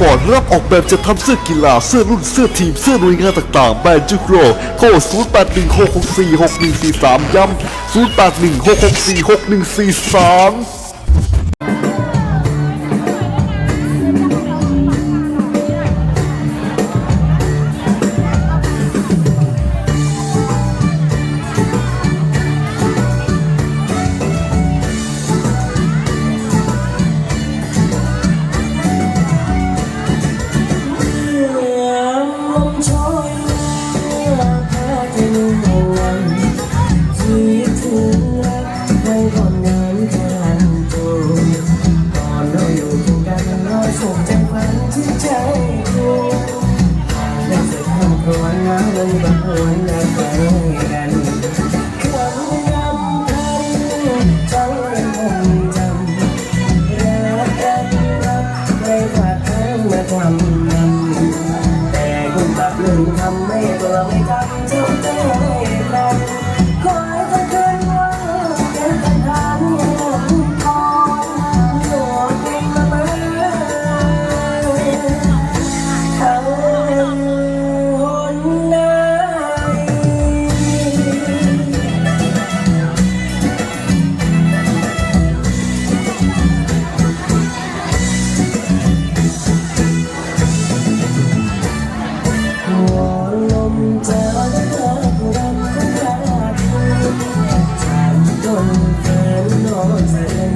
ปอร์ตรับออกแบบจะทำเสื้อกีฬาเสื้อรุ่นเสื้อทีมเสื้อหน่วยงานต่างๆแบรนด์จุกโรโกหนึ่งสี่สามย้ำซูตแปดหนึ่งหกหกสี่หกหนึ่งสี่สอง ใจดูและจะทำตัวน้ำเลยบังเอิญได้ไปกัน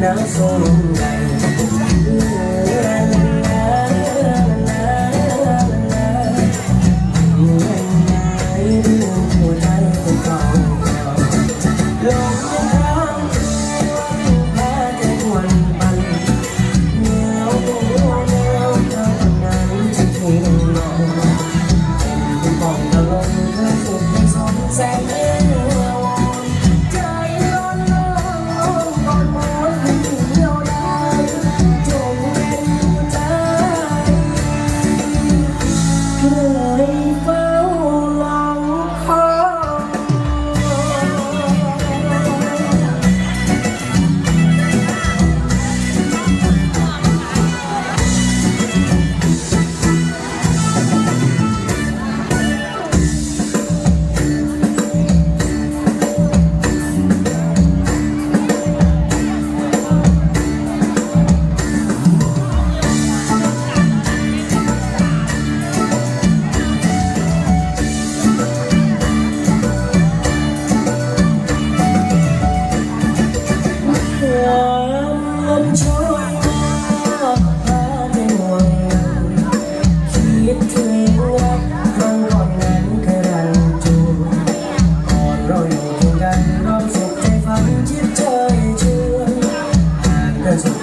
ng songgay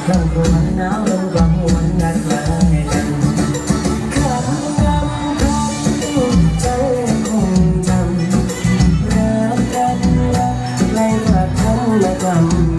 ข้างคนหนาวลมกลางวันนัดหมากันคำนำคำใจคงจำรักกันรักในกระทำละกร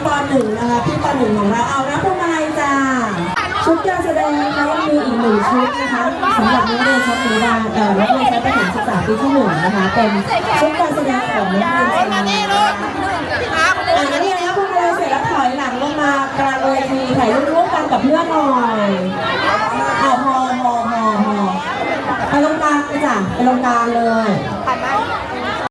ชั้นป .1 นะคะพี่ป .1 ของเราเอานะพวงมาลัยจ้าชุดการแสดงนะคะยังมีอีกหนึ่งชุดนะคะสำหรับนักเรียนชั้นอนุบาลเอ่อนักเรียนชั้นประถมศึกษาปีที่หนึ่งนะคะเป็นชุดการแสดงของนักเรียนชายอ่านักเรียนนะพวงมาลัยเสร็จแล้วถอยหลังลงมากลางเวทีถ่ายรูปร่วมกันกับเพื่อนหน่อยเอาพอพอพอพอไปตรงกลางเลยจ้ะไปตรงกลางเลย